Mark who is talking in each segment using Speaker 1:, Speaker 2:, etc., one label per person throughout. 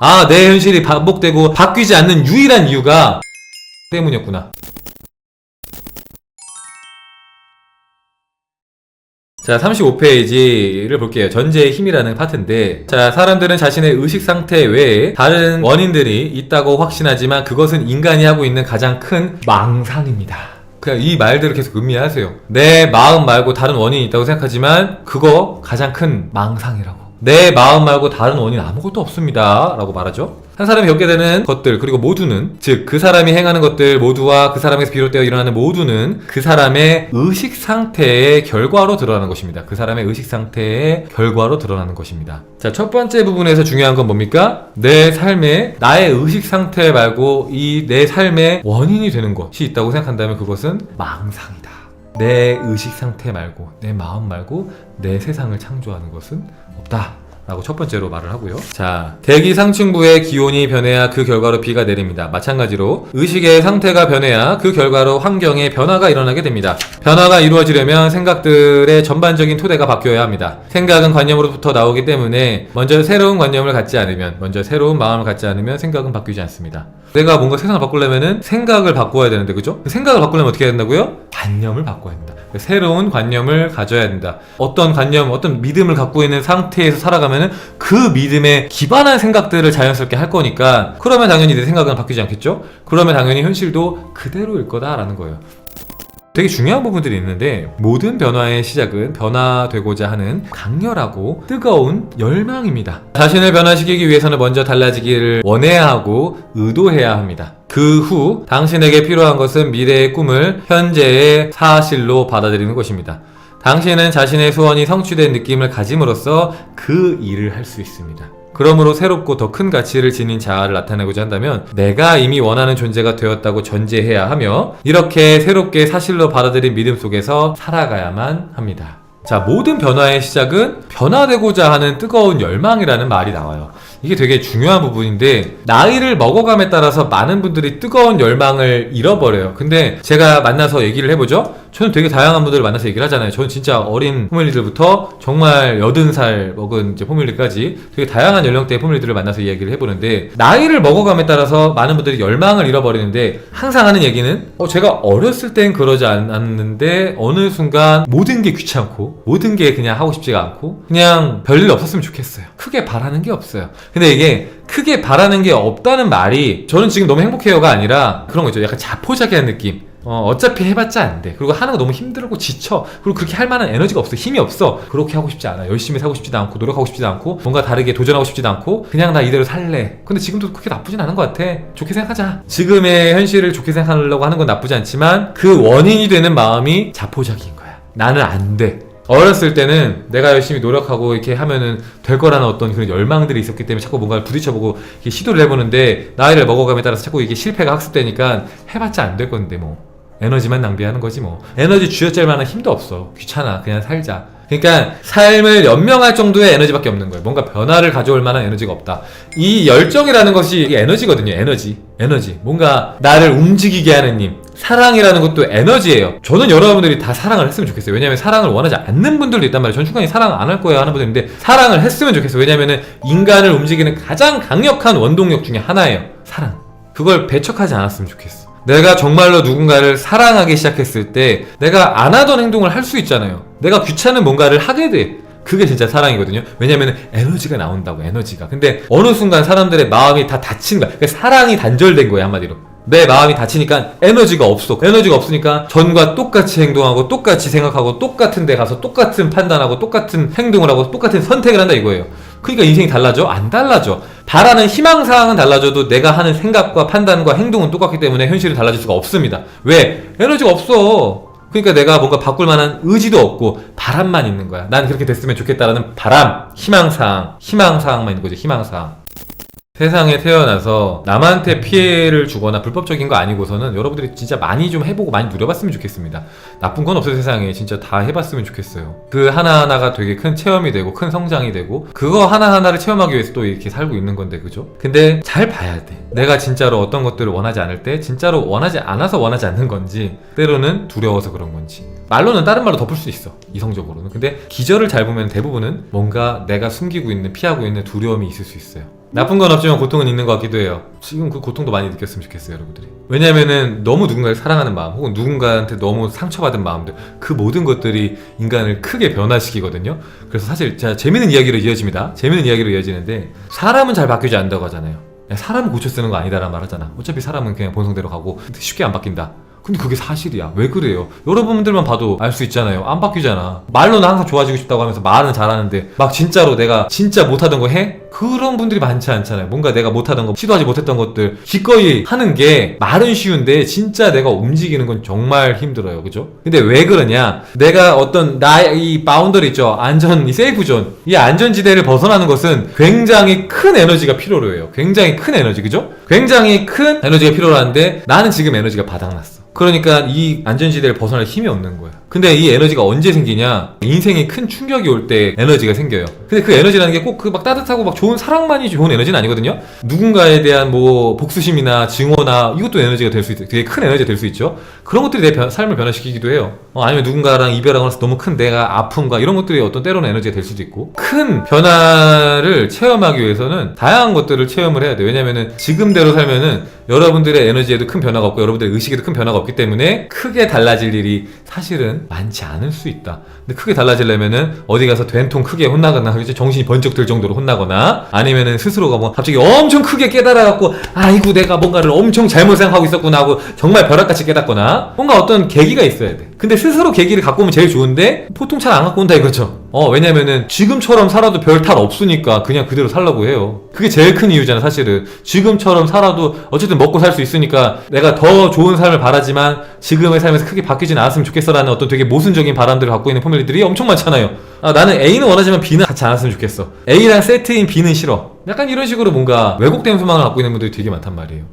Speaker 1: 아, 내 현실이 반복되고 바뀌지 않는 유일한 이유가 때문이었구나. 자, 35페이지를 볼게요. 전제의 힘이라는 파트인데, 자, 사람들은 자신의 의식 상태 외에 다른 원인들이 있다고 확신하지만 그것은 인간이 하고 있는 가장 큰 망상입니다. 그냥 이 말들을 계속 음미하세요. 내 마음 말고 다른 원인이 있다고 생각하지만 그거 가장 큰 망상이라고. 내 마음 말고 다른 원인 아무것도 없습니다. 라고 말하죠. 한 사람이 겪게 되는 것들, 그리고 모두는, 즉, 그 사람이 행하는 것들 모두와 그 사람에서 비롯되어 일어나는 모두는 그 사람의 의식 상태의 결과로 드러나는 것입니다. 그 사람의 의식 상태의 결과로 드러나는 것입니다. 자, 첫 번째 부분에서 중요한 건 뭡니까? 내 삶에, 나의 의식 상태 말고 이 내 삶의 원인이 되는 것이 있다고 생각한다면 그것은 망상이다. 내 의식 상태 말고, 내 마음 말고, 내 세상을 창조하는 것은 없다. 라고 첫 번째로 말을 하고요. 자, 대기 상층부의 기온이 변해야 그 결과로 비가 내립니다. 마찬가지로 의식의 상태가 변해야 그 결과로 환경의 변화가 일어나게 됩니다. 변화가 이루어지려면 생각들의 전반적인 토대가 바뀌어야 합니다. 생각은 관념으로부터 나오기 때문에 먼저 새로운 관념을 갖지 않으면, 먼저 새로운 마음을 갖지 않으면 생각은 바뀌지 않습니다. 내가 뭔가 세상을 바꾸려면은 생각을 바꿔야 되는데, 그죠? 생각을 바꾸려면 어떻게 해야 된다고요? 관념을 바꿔야 된다. 새로운 관념을 가져야 된다. 어떤 관념, 어떤 믿음을 갖고 있는 상태에서 살아가면은 그 믿음에 기반한 생각들을 자연스럽게 할 거니까 그러면 당연히 내 생각은 바뀌지 않겠죠? 그러면 당연히 현실도 그대로일 거다라는 거예요. 되게 중요한 부분들이 있는데 모든 변화의 시작은 변화되고자 하는 강렬하고 뜨거운 열망입니다. 자신을 변화시키기 위해서는 먼저 달라지기를 원해야 하고 의도해야 합니다. 그 후 당신에게 필요한 것은 미래의 꿈을 현재의 사실로 받아들이는 것입니다. 당신은 자신의 소원이 성취된 느낌을 가짐으로써 그 일을 할 수 있습니다. 그러므로 새롭고 더 큰 가치를 지닌 자아를 나타내고자 한다면 내가 이미 원하는 존재가 되었다고 전제해야 하며 이렇게 새롭게 사실로 받아들인 믿음 속에서 살아가야만 합니다. 자, 모든 변화의 시작은 변화되고자 하는 뜨거운 열망이라는 말이 나와요. 이게 되게 중요한 부분인데 나이를 먹어감에 따라서 많은 분들이 뜨거운 열망을 잃어버려요. 근데 제가 만나서 얘기를 해보죠. 저는 되게 다양한 분들을 만나서 얘기를 하잖아요. 저는 진짜 어린 포밀리들부터 정말 80살 먹은 이제 포밀리까지 되게 다양한 연령대의 포밀리들을 만나서 이야기를 해보는데 나이를 먹어감에 따라서 많은 분들이 열망을 잃어버리는데 항상 하는 얘기는 어 제가 어렸을 땐 그러지 않았는데 어느 순간 모든 게 귀찮고 모든 게 그냥 하고 싶지가 않고 그냥 별일 없었으면 좋겠어요. 크게 바라는 게 없어요. 근데 이게 크게 바라는 게 없다는 말이 저는 지금 너무 행복해요가 아니라 그런 거 있죠. 약간 자포자기한 느낌. 어, 어차피 해봤자 안 돼. 그리고 하는 거 너무 힘들고 지쳐. 그리고 그렇게 할 만한 에너지가 없어. 힘이 없어. 그렇게 하고 싶지 않아. 열심히 살고 싶지도 않고, 노력하고 싶지도 않고, 뭔가 다르게 도전하고 싶지도 않고, 그냥 나 이대로 살래. 근데 지금도 그렇게 나쁘진 않은 것 같아. 좋게 생각하자. 지금의 현실을 좋게 생각하려고 하는 건 나쁘지 않지만, 그 원인이 되는 마음이 자포자기인 거야. 나는 안 돼. 어렸을 때는 내가 열심히 노력하고 이렇게 하면은 될 거라는 어떤 그런 열망들이 있었기 때문에 자꾸 뭔가를 부딪혀보고 시도를 해보는데 나이를 먹어감에 따라서 자꾸 이게 실패가 학습되니까 해봤자 안 될 건데 뭐. 에너지만 낭비하는 거지 뭐. 에너지 쥐어짤 만한 힘도 없어. 귀찮아. 그냥 살자. 그러니까 삶을 연명할 정도의 에너지밖에 없는 거예요. 뭔가 변화를 가져올 만한 에너지가 없다. 이 열정이라는 것이 이게 에너지거든요. 에너지. 에너지. 뭔가 나를 움직이게 하는 힘 사랑이라는 것도 에너지예요. 저는 여러분들이 다 사랑을 했으면 좋겠어요. 왜냐하면 사랑을 원하지 않는 분들도 있단 말이에요. 전 순간에 사랑 안 할 거예요 하는 분들 있는데 사랑을 했으면 좋겠어요. 왜냐하면 인간을 움직이는 가장 강력한 원동력 중에 하나예요. 사랑. 그걸 배척하지 않았으면 좋겠어. 내가 정말로 누군가를 사랑하기 시작했을 때 내가 안 하던 행동을 할 수 있잖아요. 내가 귀찮은 뭔가를 하게 돼. 그게 진짜 사랑이거든요. 왜냐면 에너지가 나온다고 에너지가. 근데 어느 순간 사람들의 마음이 다 닫힌 거야. 그러니까 사랑이 단절된 거야 한마디로. 내 마음이 닫히니까 에너지가 없어. 에너지가 없으니까 전과 똑같이 행동하고 똑같이 생각하고 똑같은 데 가서 똑같은 판단하고 똑같은 행동을 하고 똑같은 선택을 한다 이거예요. 그러니까 인생이 달라져? 안 달라져. 바라는 희망사항은 달라져도 내가 하는 생각과 판단과 행동은 똑같기 때문에 현실은 달라질 수가 없습니다. 왜? 에너지가 없어. 그러니까 내가 뭔가 바꿀 만한 의지도 없고 바람만 있는 거야. 난 그렇게 됐으면 좋겠다라는 바람, 희망사항, 희망사항만 있는 거지, 희망사항. 세상에 태어나서 남한테 피해를 주거나 불법적인 거 아니고서는 여러분들이 진짜 많이 좀 해보고 많이 누려봤으면 좋겠습니다. 나쁜 건 없어요 세상에 진짜 다 해봤으면 좋겠어요. 그 하나하나가 되게 큰 체험이 되고 큰 성장이 되고 그거 하나하나를 체험하기 위해서 또 이렇게 살고 있는 건데 그죠? 근데 잘 봐야 돼. 내가 진짜로 어떤 것들을 원하지 않을 때 진짜로 원하지 않아서 원하지 않는 건지 때로는 두려워서 그런 건지 말로는 다른 말로 덮을 수 있어 이성적으로는 근데 기절을 잘 보면 대부분은 뭔가 내가 숨기고 있는 피하고 있는 두려움이 있을 수 있어요 나쁜 건 없지만 고통은 있는 것 같기도 해요. 지금 그 고통도 많이 느꼈으면 좋겠어요, 여러분들이. 왜냐면은 너무 누군가를 사랑하는 마음, 혹은 누군가한테 너무 상처받은 마음들, 그 모든 것들이 인간을 크게 변화시키거든요. 그래서 사실 자 재밌는 이야기로 이어집니다. 재밌는 이야기로 이어지는데 사람은 잘 바뀌지 않는다고 하잖아요. 야, 사람은 고쳐 쓰는 거 아니다라는 말 하잖아. 어차피 사람은 그냥 본성대로 가고 쉽게 안 바뀐다. 근데 그게 사실이야. 왜 그래요? 여러분들만 봐도 알 수 있잖아요. 안 바뀌잖아. 말로는 항상 좋아지고 싶다고 하면서 말은 잘하는데 막 진짜로 내가 진짜 못하던 거 해? 그런 분들이 많지 않잖아요. 뭔가 내가 못하던 거, 시도하지 못했던 것들 기꺼이 하는 게 말은 쉬운데 진짜 내가 움직이는 건 정말 힘들어요. 그죠? 근데 왜 그러냐? 내가 어떤 나의 이 바운더리 있죠. 안전, 이 세이프 존. 이 안전지대를 벗어나는 것은 굉장히 큰 에너지가 필요로 해요. 굉장히 큰 에너지. 그죠? 굉장히 큰 에너지가 필요로 하는데 나는 지금 에너지가 바닥났어. 그러니까 이 안전지대를 벗어날 힘이 없는 거야. 근데 이 에너지가 언제 생기냐? 인생에 큰 충격이 올 때 에너지가 생겨요. 근데 그 에너지라는 게 꼭 그 막 따뜻하고 막 좋은 사랑만이 좋은 에너지는 아니거든요. 누군가에 대한 뭐 복수심이나 증오나 이것도 에너지가 될 수 있, 되게 큰 에너지가 될 수 있죠. 그런 것들이 내 변- 삶을 변화시키기도 해요. 어, 아니면 누군가랑 이별하거나 해서 너무 큰 내가 아픔과 이런 것들이 어떤 때로는 에너지가 될 수도 있고 큰 변화를 체험하기 위해서는 다양한 것들을 체험을 해야 돼. 왜냐면은 지금대로 살면은 여러분들의 에너지에도 큰 변화가 없고 여러분들의 의식에도 큰 변화가 없기 때문에 크게 달라질 일이 사실은 많지 않을 수 있다. 근데 크게 달라지려면은 어디 가서 된통 크게 혼나거나 그치? 정신이 번쩍 들 정도로 혼나거나 아니면은 스스로가 뭐 갑자기 엄청 크게 깨달아갖고 아이고 내가 뭔가를 엄청 잘못 생각하고 있었구나 하고 정말 벼락같이 깨닫거나 뭔가 어떤 계기가 있어야 돼. 근데 스스로 계기를 갖고 오면 제일 좋은데 보통 잘 안 갖고 온다 이거죠. 어 왜냐면은 지금처럼 살아도 별 탈 없으니까 그냥 그대로 살라고 해요. 그게 제일 큰 이유잖아 사실은. 지금처럼 살아도 어쨌든 먹고 살 수 있으니까 내가 더 좋은 삶을 바라지만 지금의 삶에서 크게 바뀌진 않았으면 좋겠어라는 어떤 되게 모순적인 바람들을 갖고 있는 패밀리들이 엄청 많잖아요. 아, 나는 A는 원하지만 B는 같이 않았으면 좋겠어. A랑 세트인 B는 싫어. 약간 이런 식으로 뭔가 왜곡된 소망을 갖고 있는 분들이 되게 많단 말이에요.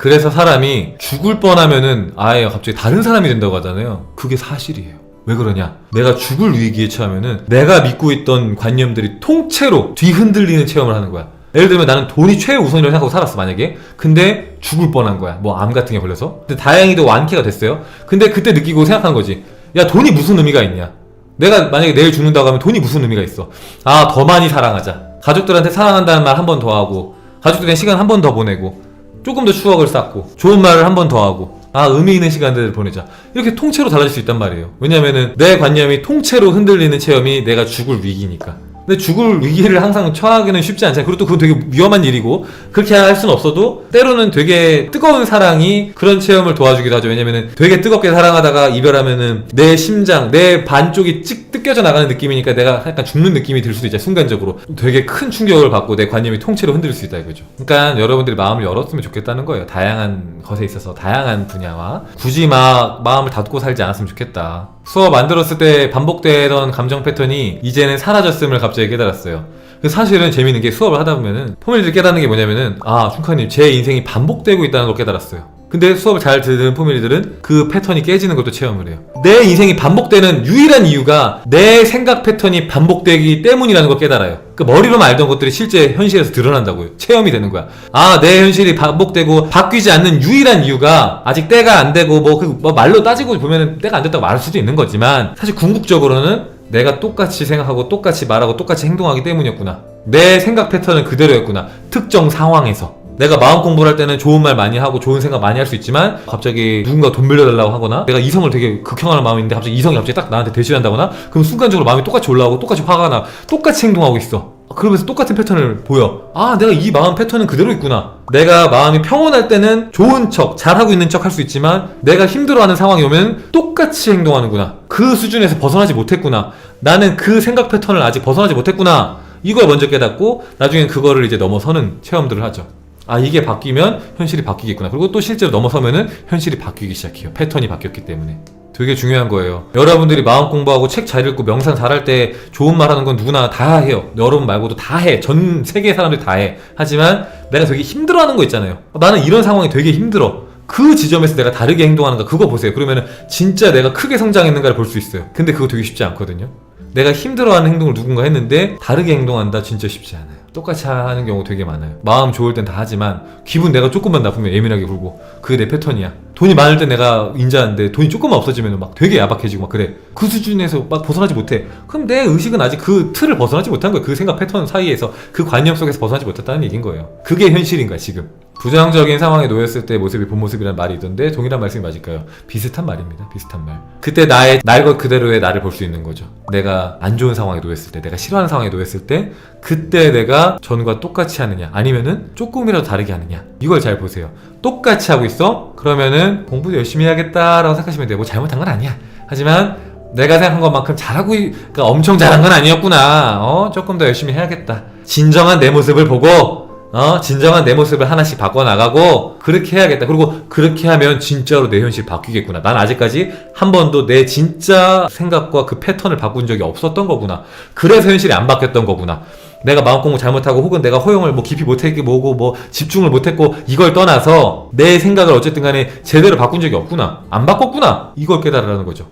Speaker 1: 그래서 사람이 죽을 뻔하면은 아예 갑자기 다른 사람이 된다고 하잖아요. 그게 사실이에요. 왜 그러냐? 내가 죽을 위기에 처하면은 내가 믿고 있던 관념들이 통째로 뒤흔들리는 체험을 하는 거야. 예를 들면 나는 돈이 최우선이라고 생각하고 살았어 만약에 근데 죽을 뻔한 거야 뭐 암 같은 게 걸려서 근데 다행히도 완쾌가 됐어요 근데 그때 느끼고 생각한 거지 야 돈이 무슨 의미가 있냐 내가 만약에 내일 죽는다고 하면 돈이 무슨 의미가 있어 아 더 많이 사랑하자 가족들한테 사랑한다는 말 한 번 더 하고 가족들이랑 시간 한 번 더 보내고 조금 더 추억을 쌓고 좋은 말을 한 번 더 하고 아 의미 있는 시간들을 보내자. 이렇게 통째로 달라질 수 있단 말이에요. 왜냐면은 내 관념이 통째로 흔들리는 체험이 내가 죽을 위기니까 근데 죽을 위기를 항상 처하기는 쉽지 않잖아요. 그리고 또 그건 되게 위험한 일이고 그렇게 할 수는 없어도 때로는 되게 뜨거운 사랑이 그런 체험을 도와주기도 하죠. 왜냐면은 되게 뜨겁게 사랑하다가 이별하면은 내 심장, 내 반쪽이 찍 뜯겨져 나가는 느낌이니까 내가 약간 죽는 느낌이 들 수도 있죠. 순간적으로 되게 큰 충격을 받고 내 관념이 통째로 흔들릴 수 있다 이거죠. 그러니까 여러분들이 마음을 열었으면 좋겠다는 거예요. 다양한 것에 있어서 다양한 분야와 굳이 막 마음을 닫고 살지 않았으면 좋겠다. 수업 만들었을 때 반복되던 감정 패턴이 이제는 사라졌음을 갑자기 깨달았어요. 그 사실은 재밌는 게 수업을 하다 보면은 포밀리들 깨닫는 게 뭐냐면은 아 춘카님 제 인생이 반복되고 있다는 걸 깨달았어요. 근데 수업을 잘 듣는 포밀리들은 그 패턴이 깨지는 것도 체험을 해요. 내 인생이 반복되는 유일한 이유가 내 생각 패턴이 반복되기 때문이라는 걸 깨달아요. 그 머리로만 알던 것들이 실제 현실에서 드러난다고요. 체험이 되는 거야. 아, 내 현실이 반복되고 바뀌지 않는 유일한 이유가 아직 때가 안 되고 뭐, 그, 뭐 말로 따지고 보면은 때가 안 됐다고 말할 수도 있는 거지만 사실 궁극적으로는 내가 똑같이 생각하고 똑같이 말하고 똑같이 행동하기 때문이었구나. 내 생각 패턴은 그대로였구나. 특정 상황에서. 내가 마음 공부를 할 때는 좋은 말 많이 하고 좋은 생각 많이 할 수 있지만 갑자기 누군가 돈 빌려달라고 하거나 내가 이성을 되게 극형하는 마음이 있는데 갑자기 이성이 갑자기 딱 나한테 대시한다거나 그럼 순간적으로 마음이 똑같이 올라오고 똑같이 화가 나 똑같이 행동하고 있어 그러면서 똑같은 패턴을 보여 아 내가 이 마음 패턴은 그대로 있구나 내가 마음이 평온할 때는 좋은 척 잘하고 있는 척 할 수 있지만 내가 힘들어하는 상황이 오면 똑같이 행동하는구나. 그 수준에서 벗어나지 못했구나. 나는 그 생각 패턴을 아직 벗어나지 못했구나. 이걸 먼저 깨닫고 나중엔 그거를 이제 넘어서는 체험들을 하죠. 아 이게 바뀌면 현실이 바뀌겠구나. 그리고 또 실제로 넘어서면은 현실이 바뀌기 시작해요. 패턴이 바뀌었기 때문에 되게 중요한 거예요. 여러분들이 마음 공부하고 책 잘 읽고 명상 잘할 때 좋은 말 하는 건 누구나 다 해요. 여러분 말고도 다 해 전 세계 사람들이 다 해. 하지만 내가 되게 힘들어 하는 거 있잖아요. 나는 이런 상황이 되게 힘들어. 그 지점에서 내가 다르게 행동하는가 그거 보세요. 그러면은 진짜 내가 크게 성장했는가를 볼 수 있어요. 근데 그거 되게 쉽지 않거든요 내가 힘들어하는 행동을 누군가 했는데 다르게 행동한다 진짜 쉽지 않아요. 똑같이 하는 경우 되게 많아요. 마음 좋을 땐 다 하지만 기분 내가 조금만 나쁘면 예민하게 굴고 그게 내 패턴이야. 돈이 많을 때 내가 인자한데 돈이 조금만 없어지면 막 되게 야박해지고 막 그래. 그 수준에서 막 벗어나지 못해. 그럼 내 의식은 아직 그 틀을 벗어나지 못한 거야. 그 생각 패턴 사이에서 그 관념 속에서 벗어나지 못했다는 얘기인 거예요. 그게 현실인 거야 지금. 부정적인 상황에 놓였을 때 모습이 본 모습이라는 말이 있던데 동일한 말씀이 맞을까요? 비슷한 말입니다. 비슷한 말. 그때 나의 날 것 그대로의 나를 볼 수 있는 거죠. 내가 안 좋은 상황에 놓였을 때, 내가 싫어하는 상황에 놓였을 때, 그때 내가 전과 똑같이 하느냐, 아니면은 조금이라도 다르게 하느냐. 이걸 잘 보세요. 똑같이 하고 있어? 그러면은 공부도 열심히 해야겠다라고 생각하시면 돼요. 뭐 잘못한 건 아니야. 하지만 내가 생각한 것만큼 잘하고, 있- 그러니까 엄청 잘한 건 아니었구나. 어, 조금 더 열심히 해야겠다. 진정한 내 모습을 보고, 어, 진정한 내 모습을 하나씩 바꿔나가고, 그렇게 해야겠다. 그리고 그렇게 하면 진짜로 내 현실 바뀌겠구나. 난 아직까지 한 번도 내 진짜 생각과 그 패턴을 바꾼 적이 없었던 거구나. 그래서 현실이 안 바뀌었던 거구나. 내가 마음 공부 잘못하고 혹은 내가 허용을 뭐 깊이 못했기 뭐고 뭐 집중을 못했고 이걸 떠나서 내 생각을 어쨌든 간에 제대로 바꾼 적이 없구나. 안 바꿨구나. 이걸 깨달으라는 거죠.